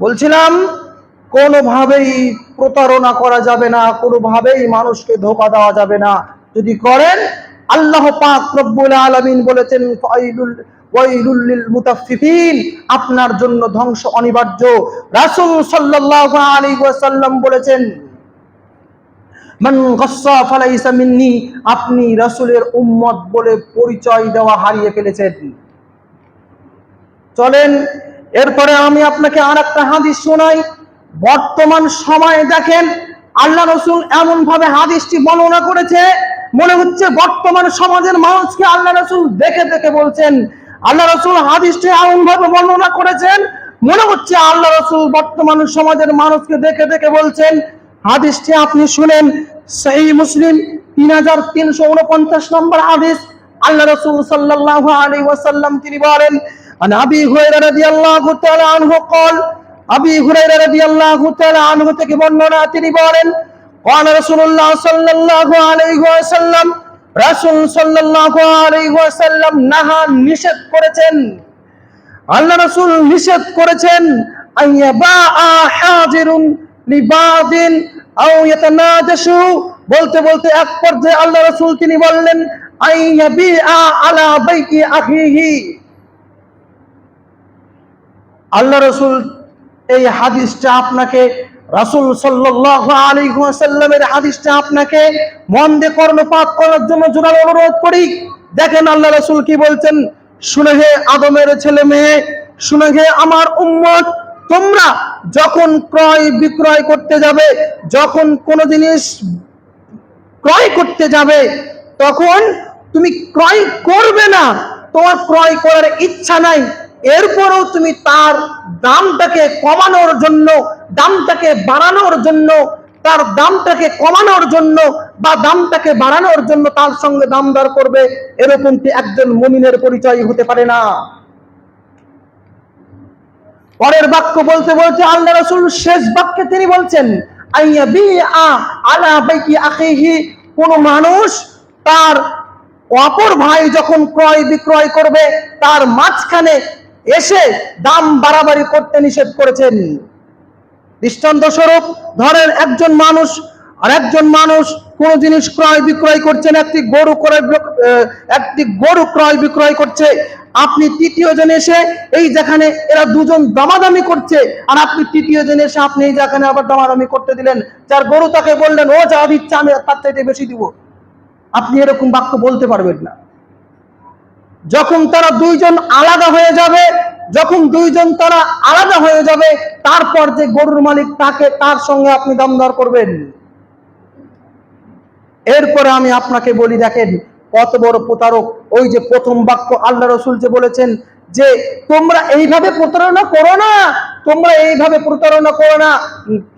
বলছিলাম, কোনোভাবেই প্রতারণা করা যাবে না, কোনোভাবেই মানুষকে ধোকা দেওয়া যাবে না। যদি করেন, আল্লাহ পাক রব্বুল আলামিন বলেছেন আপনার জন্য ধ্বংস অনিবার্য। রাসূল সাল্লাল্লাহু আলাইহি ওয়াসাল্লাম বলেছেন আপনি রাসূলের উম্মত বলে পরিচয় দেওয়া হারিয়ে ফেলেছেন। চলেন এরপরে আমি আপনাকে আর একটা হাদিস শোনাই। বর্তমান সময়ে দেখেন, আল্লাহ রসুল এমন ভাবে হাদিসটি বর্ণনা করেছে, মনে হচ্ছে বর্তমান সমাজের মানুষকে আল্লাহ রসুল দেখে দেখে বলছেন। আল্লাহ রসুল হাদিসটি এমন ভাবে বর্ণনা করেছেন, মনে হচ্ছে আল্লাহ রসুল বর্তমান সমাজের মানুষকে দেখে দেখে বলছেন। হাদিসটি আপনি শুনেন সেই মুসলিম, তিন হাজার তিনশো উনপঞ্চাশ নম্বর হাদিস। আল্লাহ রসুল সাল্লাল্লাহু আলাইহি ওয়াসাল্লাম তিনি বলেন عن ابي هريره رضي الله تعالى عنه قال ابي هريره رضي الله تعالى عنه থেকে বর্ণনা তিনি বলেন قال رسول الله صلى الله عليه وسلم রাসূল সাল্লাল্লাহু আলাইহি ওয়াসাল্লাম নাহা নিষেধ করেছেন আল্লাহ রাসূল নিষেধ করেছেন আইয়াবা হাজিরুন লিবাদিন আও ইয়াতানাজাশু বলতে বলতে এক পর্যায়ে আল্লাহ রাসূল তিনি বললেন আইয়াবি আলা বাইকি আখিহি আল্লাহ রসুল এই হাদিসটা আপনাকে, রাসুল আলাইহি ওয়াসাল্লামের হাদিসটা আপনাকে মন দিয়ে কর্ণপাত করার জন্য জোরাল অনুরোধ করি। দেখেন আল্লাহ রসুল কি বলছেন? শুনে হে আদমের ছেলে মেয়ে, শুনে হে আমার উম্মত, তোমরা যখন ক্রয় বিক্রয় করতে যাবে, যখন কোনো জিনিস ক্রয় করতে যাবে, তখন তুমি ক্রয় করবে না। তোমার ক্রয় করার ইচ্ছা নাই। এরপরও তুমি তার দামটাকে কমানোর জন্য, দামটাকে বাড়ানোর জন্য, তার দামটাকে কমানোর জন্য বা দামটাকে বাড়ানোর জন্য তার সঙ্গে দাম দর করবে, এরকমটি একজন মুমিনের পরিচয় হতে পারে না। পরের বাক্য বলতে বলতে আল্লাহ রসুল শেষ বাক্যে তিনি বলছেন কোন মানুষ তার অপর ভাই যখন ক্রয় বিক্রয় করবে, তার মাঝখানে এসে দাম বাড়াবাড়ি করতে নিষেধ করেছেন। দৃষ্টান্ত স্বরূপ, ধরেন একজন মানুষ আর একজন মানুষ কোন জিনিস ক্রয় বিক্রয় করছেন, একটি গরু ক্রয় একটি গরু ক্রয় বিক্রয় করছে, আপনি তৃতীয় জন এসে এই যেখানে এরা দুজন দামাদামি করছে, আর আপনি তৃতীয় জন এসে আপনি এই যেখানে আবার দামাদামি করতে দিলেন, যার গরু তাকে বললেন, ও যা দিচ্ছে, আমি তার চাইতে বেশি দিব। আপনি এরকম বাক্য বলতে পারবেন না। যখন তারা দুইজন আলাদা হয়ে যাবে, যখন দুইজন তারা আলাদা হয়ে যাবে, তারপর যে গরুর মালিক তাকে তার সঙ্গে আপনি দাম দর করবেন। এরপরে আমি আপনাকে বলি, দেখেন, কত বড় প্রতারক। ওই যে প্রথম বাক্য আল্লাহ রসুল যে বলেছেন যে, তোমরা এইভাবে প্রতারণা করো না তোমরা এইভাবে প্রতারণা করো না।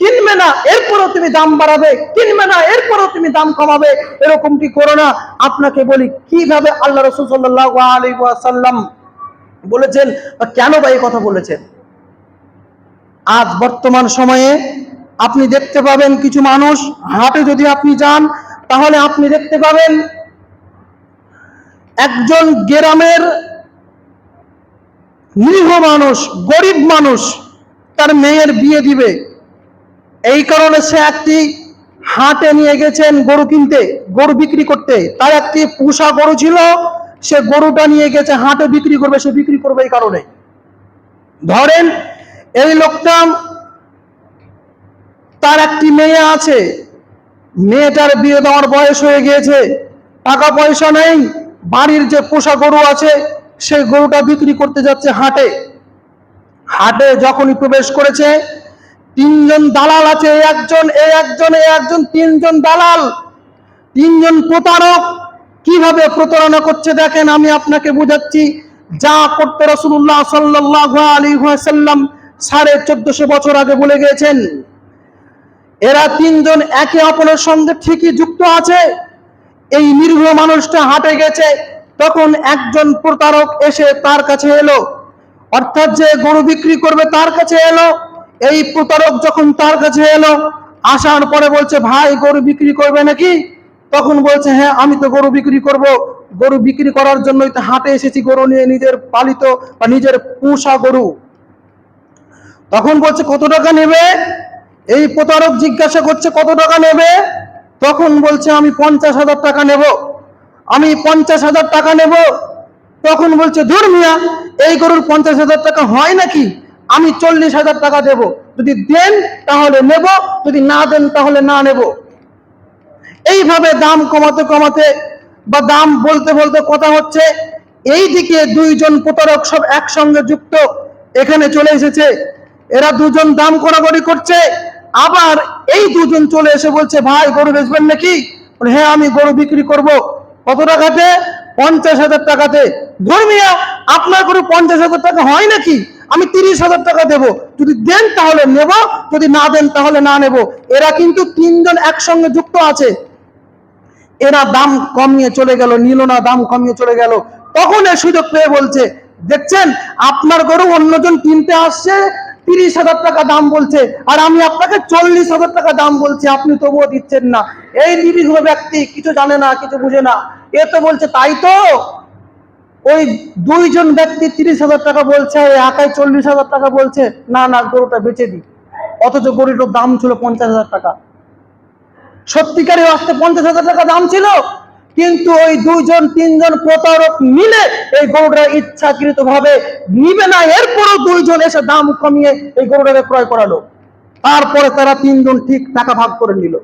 কিনবে না, এরপরও তুমি দাম বাড়াবে, কিনবে না, এরপরও তুমি দাম কমাবে, এরকমটি করো না। আপনাকে বলি, কীভাবে আল্লাহ রসুল সাল্লাহ আলী বলেছেন বা কেন বা এই কথা বলেছেন? আজ বর্তমান সময়ে আপনি দেখতে পাবেন কিছু মানুষ, হাটে যদি আপনি যান, তাহলে আপনি দেখতে পাবেন একজন গ্রামের নিরীহ মানুষ, গরিব মানুষ তার মেয়ের বিয়ে দিবে। এই কারণে সে একটি হাটে নিয়ে গেছেন গরু কিনতে, গরু বিক্রি করতে। তার একটি পুষা গরু ছিল, সে গরুটা নিয়ে গেছে, হাটে বিক্রি করবে, সে বিক্রি করবে এই কারণে। ধরেন, এই লোকটা তার একটি মেয়ে আছে। মেয়েটার বিয়ে দেওয়ার বয়স হয়ে গিয়েছে। টাকা পয়সা নেই, বাড়ির যে পোষা গরু আছে, সেই গরুটা বিক্রি করতে যাচ্ছে হাটে। হাটে যখনই প্রবেশ করেছে, তিনজন দালাল আছে একজন, এ একজন এ একজন, তিনজন দালাল, তিনজন প্রতারক। কীভাবে প্রতারণা করছে দেখেন, আমি আপনাকে বুঝাচ্ছি, যা করতে রসুল্লাহ সাল্লাহ আলী সাল্লাম সাড়ে চোদ্দশো বছর আগে বলে গিয়েছেন, এরা তিনজন একে অপরের সঙ্গে ঠিকই যুক্ত আছে। এই নিরীহ মানুষটা হাটে গেছে, তখন একজন প্রতারক এসে তার কাছে এলো। অর্থাৎ যে গরু বিক্রি করবে তার কাছে এলো, এই প্রতারক যখন তার কাছে এলো, আসার পরে বলছে, ভাই, গরু বিক্রি করবে নাকি? তখন বলছে হ্যাঁ আমি তো গরু বিক্রি করব। গরু বিক্রি করার জন্যই তো হাটে এসেছি, গরু নিয়ে নিজের পালিত বা নিজের পোষা গরু। তখন বলছে, কত টাকা নেবে? এই প্রতারক জিজ্ঞাসা করছে, কত টাকা নেবে? তখন বলছে, আমি পঞ্চাশ হাজার টাকা নেব। আমি পঞ্চাশ হাজার টাকা নেব? তখন বলছে, ধুর মিয়া এই গরুর পঞ্চাশ হাজার টাকা হয় নাকি? আমি চল্লিশ হাজার টাকা দেব। যদি দেন, তাহলে নেব। যদি না দেন, তাহলে না নেব। এইভাবে দাম কমাতে কমাতে বা দাম বলতে বলতে কথা হচ্ছে, এই দিকে দুইজন প্রতারক সব একসঙ্গে যুক্ত। এখানে চলে এসেছে। এরা দুজন দাম কড়াকড়ি করছে। আবার এই দুজন চলে এসে বলছে, ভাই, গরু বেচবেন নাকি? হ্যাঁ আমি গরু বিক্রি করব। কত টাকাতে পঞ্চাশ হাজার টাকাতে। ধর্মিয়া আপনার গরু পঞ্চাশ হাজার টাকা হয় নাকি? আমি তিরিশ হাজার টাকা দেব। যদি দেন তাহলে নেব, যদি না দেন তাহলে না নেব। এরা কিন্তু তিনজন একসঙ্গে যুক্ত আছে। এরা দাম কমিয়ে চলে গেল নিল না দাম কমিয়ে চলে গেল। তখন এ সুযোগ পেয়ে বলছে, দেখছেন, আপনার গরু অন্যজন কিনতে আসছে তিরিশ হাজার টাকা দাম বলছে, আর আমি আপনাকে চল্লিশ হাজার টাকা দাম বলছি, আপনি তবুও দিচ্ছেন না। এই নিরীহ ব্যক্তি কিছু জানে না, কিছু বুঝে না। এ তো বলছে, তাই তো? ওই দুইজন ব্যক্তি তিরিশ হাজার টাকা বলছে একাই চল্লিশ হাজার টাকা বলছে, না না, গরুটা বেচে দিই। অথচ গরুটার দাম ছিল পঞ্চাশ হাজার টাকা। সত্যিকারে আসতে পঞ্চাশ হাজার টাকা দাম ছিল? কিন্তু ওই দুইজন, তিনজন প্রতারক মিলে এই গরুটা ইচ্ছাকৃত ভাবে নিবে না। এরপরও দুইজন এসে দাম কমিয়ে এই গরুটাকে ক্রয় করালো। তারপরে তারা তিনজন ঠিক টাকা ভাগ করে নিল।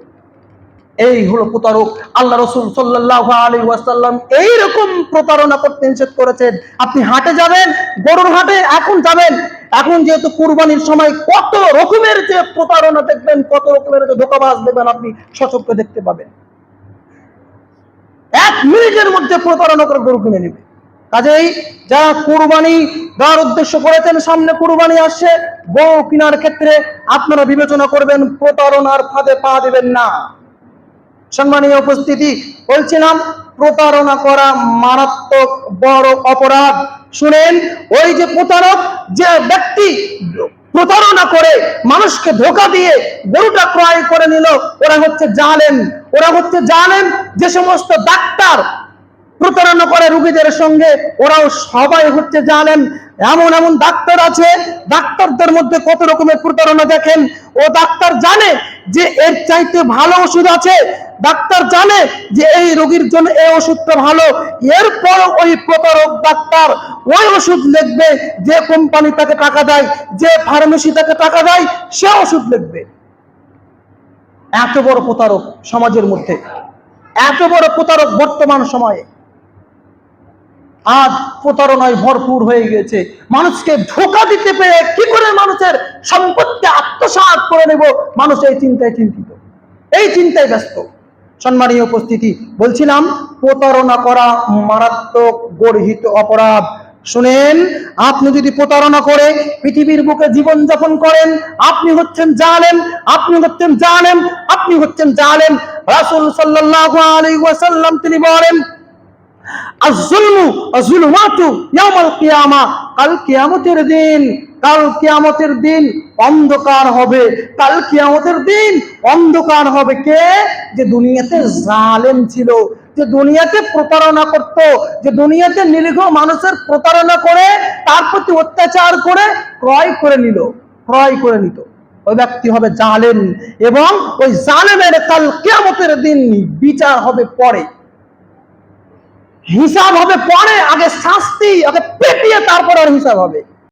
এই হলো প্রতারক। আল্লাহ রসুল সাল্লাহ আলী ওয়াসাল্লাম এইরকম প্রতারণা করতে নিষেধ করেছেন। আপনি হাটে যাবেন, গরুর হাটে এখন যাবেন। এখন যেহেতু কুরবানির সময় কত রকমের যে প্রতারণা দেখবেন, কত রকমের যে ধোকাবাজ দেখবেন, আপনি সচক্ষে দেখতে পাবেন। এক মিনিটের মধ্যে প্রতারণা করে গরু কিনে নেবে। কাজেই যারা কুরবানি দেওয়ার উদ্দেশ্য করেছেন, সামনে কুরবানি আসছে, গরু কেনার ক্ষেত্রে আপনারা বিবেচনা করবেন, প্রতারণার ফাঁদে পা দেবেন না। সম্মানীয় উপস্থিতি, বলছিলাম, প্রতারণা করা মারাত্মক বড় অপরাধ। শুনেন, ওই যে প্রতারক, যে ব্যক্তি প্রতারণা করে মানুষকে ধোকা দিয়ে গরুটা ক্রয় করে নিল, ওরা হচ্ছে জালেন ওরা হচ্ছে জানেন যে সমস্ত ডাক্তার প্রতারণা করে রুগীদের সঙ্গে, ওরাও সবাই হচ্ছে জানেন এমন এমন ডাক্তার আছে, ডাক্তারদের মধ্যে কত রকমের প্রতারণা দেখেন। ও ডাক্তার জানে যে এর চাইতে ভালো ওষুধ আছে, ডাক্তার জানে যে এই রোগীর জন্য এই ওষুধটা ভালো। এরপর ওই প্রতারক ডাক্তার ওই ওষুধ লিখবে, যে কোম্পানি তাকে টাকা দেয়, যে ফার্মেসি তাকে টাকা দেয়, সে ওষুধ লিখবে। এত বড় প্রতারক সমাজের মধ্যে, এত বড় প্রতারক বর্তমান সময়ে। আজ প্রতারণায় ভরপুর হয়ে গেছে মানুষকে ধোকা দিতে পেরে কি করে মানুষের সম্পত্তি আত্মসাৎ করে নেব? মানুষ এই চিন্তায় চিন্তিত। এই চিন্তায় ব্যস্ত। সম্মানীয় উপস্থিতি, বলছিলাম, প্রতারণা করা মারাত্মক গর্হিত অপরাধ। শুনেন, আপনি যদি প্রতারণা করে পৃথিবীর বুকে জীবন যাপন করেন, আপনি হচ্ছেন জালেম, আপনি হচ্ছেন জালেম, আপনি হচ্ছেন জালেম। রাসূল সাল্লাল্লাহু আলাইহি ওয়াসাল্লাম তিনি বলেন, আজ-জুলমু আজ-জুলমাতু ইয়াউমাল কিয়ামা কাল কিয়ামতের দিন, কাল কিয়ামতের দিন অন্ধকার হবে। কাল কিয়ামতের দিন অন্ধকার হবে। কে? যে দুনিয়াতে জালেম ছিল। যে দুনিয়াতে প্রতারণা করত, যে দুনিয়াতে নিরীহ মানুষের প্রতারণা করে, তার প্রতি অত্যাচার করে ক্রয় করে নিল, ক্রয় করে নিত। ওই ব্যক্তি হবে জালেম এবং ওই জালেমের কাল কিয়ামতের দিন বিচার হবে পরে। হিসাব হবে পরে, আগে শাস্তি, আগে পেটিয়ে তারপর আর হিসাব হবে।